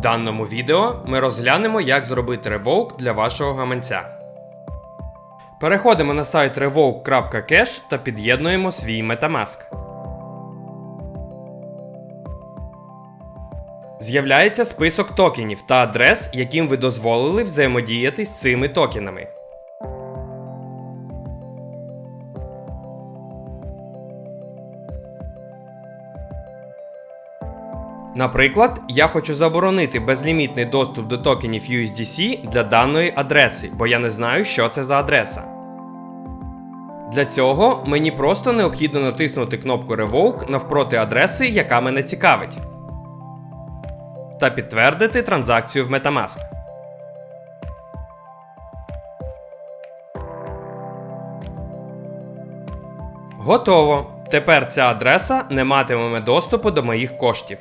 В даному відео ми розглянемо, як зробити ревоук для вашого гаманця. Переходимо на сайт revoke.cash та під'єднуємо свій Metamask. З'являється список токенів та адрес, яким ви дозволили взаємодіяти з цими токенами. Наприклад, я хочу заборонити безлімітний доступ до токенів USDC для даної адреси, бо я не знаю, що це за адреса. Для цього мені просто необхідно натиснути кнопку Revoke навпроти адреси, яка мене цікавить, та підтвердити транзакцію в Metamask. Готово. Тепер ця адреса не матиме доступу до моїх коштів.